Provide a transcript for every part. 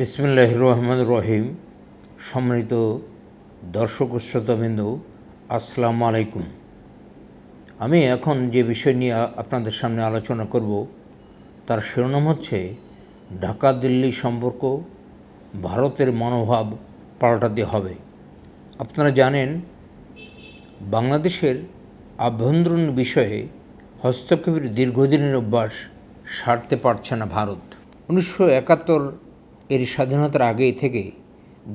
বিসমিল্লাহ রহমান রহিম সম্মানিত দর্শক শ্রোতাবিন্দু, আসসালামু আলাইকুম। আমি এখন যে বিষয় নিয়ে আপনাদের সামনে আলোচনা করব, তার শিরোনাম হচ্ছে ঢাকা দিল্লি সম্পর্ক, ভারতের মনোভাব পাল্টাতে হবে। আপনারা জানেন, বাংলাদেশের আভ্যন্তরীণ বিষয়ে হস্তক্ষেপের দীর্ঘদিনের অভ্যাস সারতে পারছে না ভারত। উনিশশো একাত্তর এর স্বাধীনতার আগে থেকে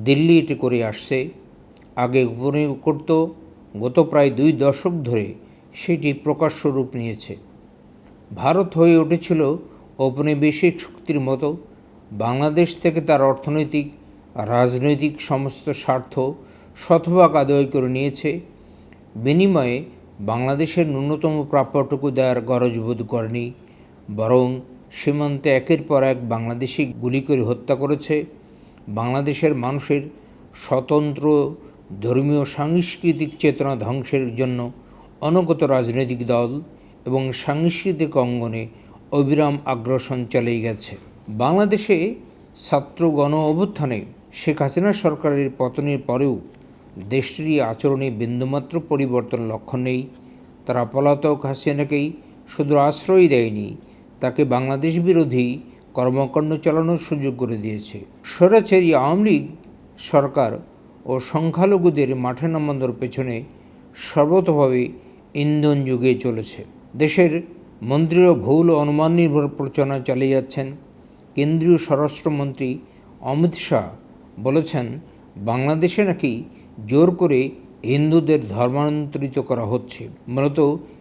দিল্লি এটি করে আসছে। আগে উপনিয়োগ করত গত প্রায় দুই দশক ধরে সেটি প্রকাশ্য রূপ নিয়েছে। ভারত হয়ে উঠেছিল ঔপনিবেশিক শক্তির মতো। বাংলাদেশ থেকে তার অর্থনৈতিক, রাজনৈতিক সমস্ত স্বার্থ শতভাগ আদায় করে নিয়েছে। বিনিময়ে বাংলাদেশের ন্যূনতম প্রাপ্যটুকু দেওয়ার গরজ বোধ করেনি, বরং সীমান্তে একের পর এক বাংলাদেশি গুলি করে হত্যা করেছে। বাংলাদেশের মানুষের স্বতন্ত্র ধর্মীয় সাংস্কৃতিক চেতনা ধ্বংসের জন্য অনগত রাজনৈতিক দল এবং সাংস্কৃতিক অঙ্গনে অবিরাম আগ্রাসন চালিয়ে গেছে। বাংলাদেশে ছাত্র গণ অভ্যুত্থানে শেখ হাসিনা সরকারের পতনের পরেও দেশটির আচরণে বিন্দুমাত্র পরিবর্তন লক্ষ্য নেই। তারা পলাতক হাসিনাকেই শুধু আশ্রয় দেয়নি তাকে বাংলাদেশ বিরোধী কর্মকাণ্ড চালানোর সুযোগ করে দিয়েছে। স্বৈরাচারী আওয়ামী লীগ সরকার ও সংখ্যালঘুদের মাঠে নামানোর পেছনে সর্বতভাবে ইন্ধন যুগে চলেছে। দেশের মন্ত্রীরা ভুল অনুমান নির্ভর প্রচারণা চালিয়ে যাচ্ছেন কেন্দ্রীয় স্বরাষ্ট্রমন্ত্রী অমিত শাহ। বলেছেন, বাংলাদেশে নাকি জোর করে হিন্দুদের ধর্মান্তরিত করা হচ্ছে। মূলত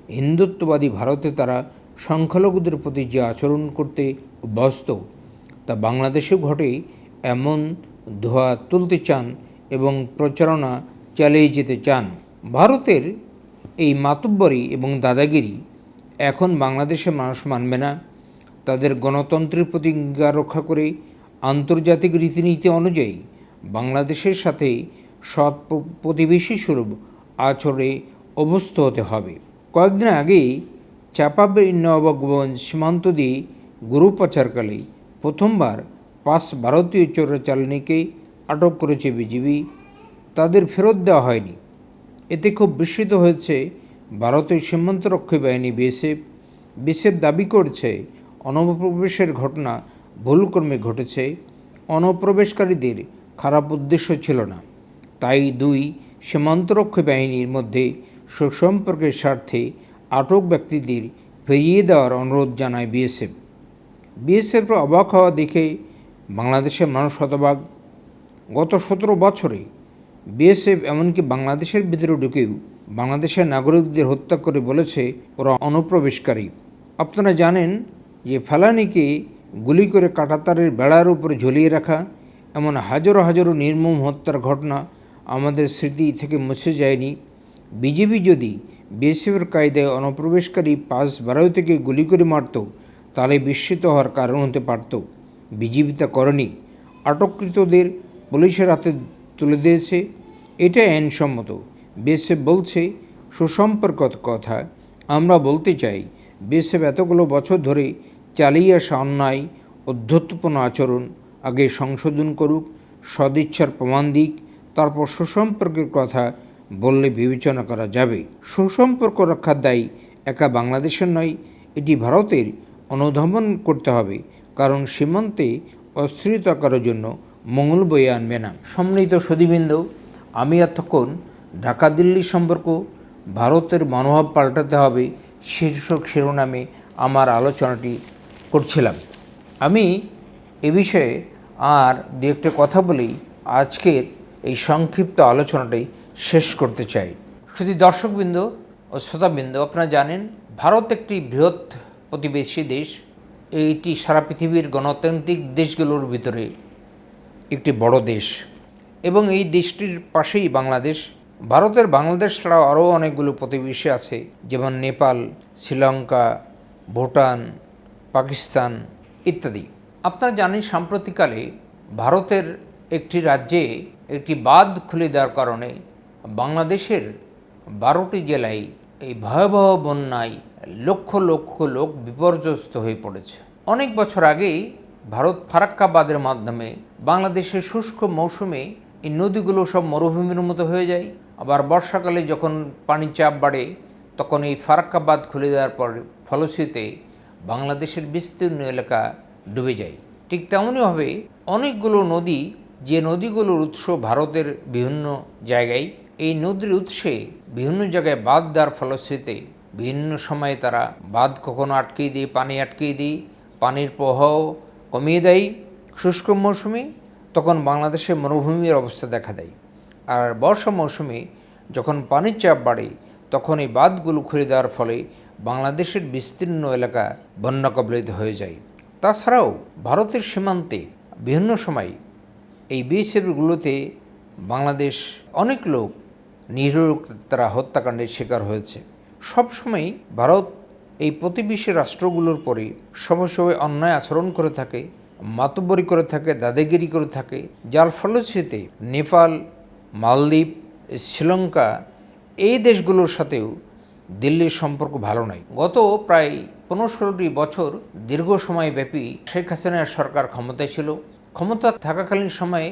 হিন্দুত্ববাদী ভারতে তারা সংখ্যালঘুদের প্রতি যে আচরণ করতে অভ্যস্ত তা বাংলাদেশে ঘটে এমন ধোয়া তুলতে চান এবং প্রচারণা চালিয়ে যেতে চান। ভারতের এই মাতব্বরি এবং দাদাগিরি এখন বাংলাদেশের মানুষ মানবে না। তাদের গণতন্ত্রের প্রতিজ্ঞা রক্ষা করে আন্তর্জাতিক রীতিনীতি অনুযায়ী বাংলাদেশের সাথে সৎ প্রতিবেশী স্বরূপ আচরে অভ্যস্ত হতে হবে। কয়েকদিন আগেই চাপাবে নবাবগঞ্জ সীমান্ত দিয়ে গরু পাচারকালে প্রথমবার পাঁচ ভারতীয় চোরাচালানিকে আটক করেছে বিজিবি। তাদের ফেরত দেওয়া হয়নি। এতে খুব বিস্মিত হয়েছে ভারতের সীমান্তরক্ষী বাহিনী বিএসএফ। বিএসএফ দাবি করছে অনুপ্রবেশের ঘটনা ভুলক্রমে ঘটেছে। অনুপ্রবেশকারীদের খারাপ উদ্দেশ্য ছিল না। তাই দুই সীমান্তরক্ষী বাহিনীর মধ্যে সুসম্পর্কের স্বার্থে আটক ব্যক্তিদের ফিরিয়ে দেওয়ার অনুরোধ জানায় বিএসএফ। বিএসএফের অবাক হওয়া দেখে বাংলাদেশের মানুষ শতভাগ গত সতেরো বছরে বিএসএফ এমনকি বাংলাদেশের ভিতরে ঢুকেও বাংলাদেশের নাগরিকদের হত্যা করে বলেছে ওরা অনুপ্রবেশকারী। আপনারা জানেন যে ফেলানিকে গুলি করে কাটাতারের বেড়ার উপরে ঝুলিয়ে রাখা এমন হাজারো হাজারো নির্মম হত্যার ঘটনা আমাদের স্মৃতি থেকে মুছে যায়নি বিজেপি যদি বিএসএফের কায়দায় অনুপ্রবেশকারী পাঁচ বারো থেকে গুলি করে মারত, তাহলে বিস্মিত হওয়ার কারণ হতে পারত। বিজেপি তা করেনি। আটককৃতদের পুলিশের হাতে তুলে দিয়েছে। এটা আইনসম্মত। বিএসএফ বলছে সুসম্পর্ক কথা। আমরা বলতে চাই, বিএসএফ এতগুলো বছর ধরে চালিয়ে আসা অন্যায় অধ্যত্বপূর্ণ আচরণ, আগে সংশোধন করুক, সদিচ্ছার প্রমাণ দিক, তারপর সুসম্পর্কের কথা বললে বিবেচনা করা যাবে। সুসম্পর্ক রক্ষার দায়ী একা বাংলাদেশের নয়, এটি ভারতের অনুধাবন করতে হবে, কারণ সীমান্তে অস্থিরতা করার জন্য মঙ্গল বয়ে আনবে না। সম্মিলিত সদীবৃন্দ আমি এতক্ষণ ঢাকা দিল্লি সম্পর্ক, ভারতের মনোভাব পাল্টাতে হবে শীর্ষক শিরোনামে আমার আলোচনাটি করছিলাম। আমি এ বিষয়ে আর দু একটা কথা বলেই আজকের এই সংক্ষিপ্ত আলোচনাটাই শেষ করতে চাই। শুধু দর্শকবৃন্দ ও শ্রোতাবৃন্দ, আপনারা জানেন, ভারত একটি বৃহৎ প্রতিবেশী দেশ। এইটি সারা পৃথিবীর গণতান্ত্রিক দেশগুলোর ভিতরে একটি বড় দেশ। এবং এই দেশটির পাশেই বাংলাদেশ। ভারতের বাংলাদেশ ছাড়াও আরও অনেকগুলো প্রতিবেশী আছে, যেমন নেপাল, শ্রীলঙ্কা, ভুটান, পাকিস্তান ইত্যাদি। আপনারা জানেন, সাম্প্রতিককালে ভারতের একটি রাজ্যে একটি বাঁধ খুলে দেওয়ার কারণে বাংলাদেশের বারোটি জেলায় এই ভয়াবহ বন্যায় লক্ষ লক্ষ লোক বিপর্যস্ত হয়ে পড়েছে। অনেক বছর আগেই ভারত ফারাক্কাবাদের মাধ্যমে বাংলাদেশের শুষ্ক মৌসুমে এই নদীগুলো সব মরুভূমির মতো হয়ে যায়। আবার বর্ষাকালে যখন পানির চাপ বাড়ে, তখন এই ফারাক্কাবাদ খুলে দেওয়ার পর ফলশ্রুতিতে বাংলাদেশের বিস্তীর্ণ এলাকা ডুবে যায়। ঠিক তেমনইভাবে অনেকগুলো নদী, যে নদীগুলোর উৎস ভারতের বিভিন্ন জায়গায় এই নদীর উৎসে বিভিন্ন জায়গায় বাঁধ দেওয়ার ফলশ্রুতিতে বিভিন্ন সময়ে তারা বাঁধ কখনো আটকিয়ে দিয়ে, পানি আটকিয়ে দিই পানির প্রবাহ কমিয়ে দেয়। শুষ্ক মৌসুমে তখন বাংলাদেশে মরুভূমির অবস্থা দেখা দেয়। আর বর্ষা মৌসুমে যখন পানির চাপ বাড়ে, তখন এই বাঁধগুলো খুলে দেওয়ার ফলে বাংলাদেশের বিস্তীর্ণ এলাকা বন্যা কবলিত হয়ে যায়। তাছাড়াও ভারতের সীমান্তে বিভিন্ন সময় এই বিএসএফগুলোতে বাংলাদেশ অনেক লোক নিরীহ তারা হত্যাকাণ্ডের শিকার হয়েছে। সবসময় ভারত এই প্রতিবেশী রাষ্ট্রগুলোর পরে সময় সময় অন্যায় আচরণ করে থাকে, মাতব্বরি করে থাকে, দাদাগিরি করে থাকে, যার ফলশ্রুতিতে নেপাল, মালদ্বীপ, শ্রীলঙ্কা এই দেশগুলোর সাথেও দিল্লির সম্পর্ক ভালো নয় গত প্রায় পনেরো ষোলোটি বছর দীর্ঘ সময় ব্যাপী শেখ হাসিনার সরকার ক্ষমতায় ছিল। ক্ষমতা থাকাকালীন সময়ে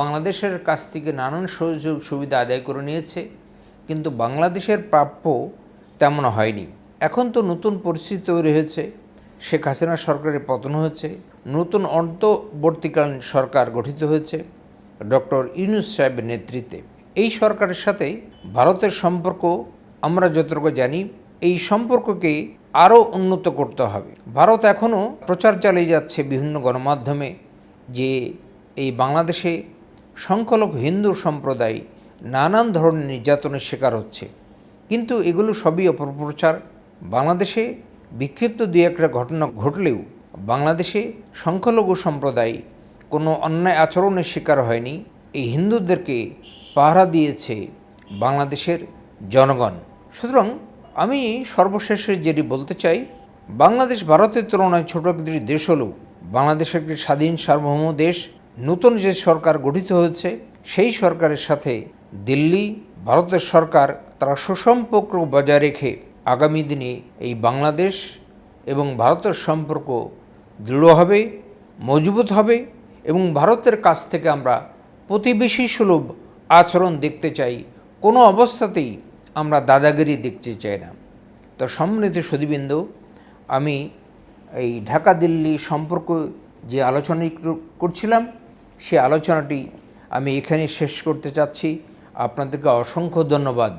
বাংলাদেশের কাছ থেকে নানান সুযোগ সুবিধা আদায় করে নিয়েছে, কিন্তু বাংলাদেশের প্রাপ্য তেমন হয়নি। এখন তো নতুন পরিস্থিতি তৈরি হয়েছে। শেখ হাসিনা সরকারের পতন হয়েছে। নতুন অন্তর্বর্তীকালীন সরকার গঠিত হয়েছে ডক্টর ইউনুস সাহেবের নেতৃত্বে। এই সরকারের সাথে ভারতের সম্পর্ক আমরা যতটুকু জানি, এই সম্পর্ককে আরও উন্নত করতে হবে। ভারত এখনও প্রচার চালিয়ে যাচ্ছে বিভিন্ন গণমাধ্যমে যে এই বাংলাদেশে সংখ্যালঘু হিন্দু সম্প্রদায় নানান ধরনের নির্যাতনের শিকার হচ্ছে। কিন্তু এগুলো সবই অপপ্রচার। বাংলাদেশে বিক্ষিপ্ত দুই একটা ঘটনা ঘটলেও বাংলাদেশে সংখ্যালঘু সম্প্রদায় কোনো অন্যায় আচরণের শিকার হয়নি। এই হিন্দুদেরকে পাহারা দিয়েছে বাংলাদেশের জনগণ। সুতরাং আমি সর্বশেষে যেটি বলতে চাই বাংলাদেশ ভারতের তুলনায় ছোট একটি দেশ হলেও বাংলাদেশ একটি স্বাধীন সার্বভৌম দেশ। নতুন যে সরকার গঠিত হয়েছে, সেই সরকারের সাথে দিল্লি, ভারতের সরকার তারা সুসম্পর্ক বজায় রেখে আগামী দিনে এই বাংলাদেশ এবং ভারতের সম্পর্ক দৃঢ় হবে, মজবুত হবে এবং ভারতের কাছ থেকে আমরা প্রতিবেশী সুলভ আচরণ দেখতে চাই। কোনো অবস্থাতেই আমরা দাদাগিরি দেখতে চাই না। তো সম্মিলিত সুদীবৃন্দ আমি এই ঢাকা দিল্লি সম্পর্ক যে আলোচনা করছিলাম সে আলোচনাটি আমি এখানে শেষ করতে চাচ্ছি। আপনাদেরকে অসংখ্য ধন্যবাদ।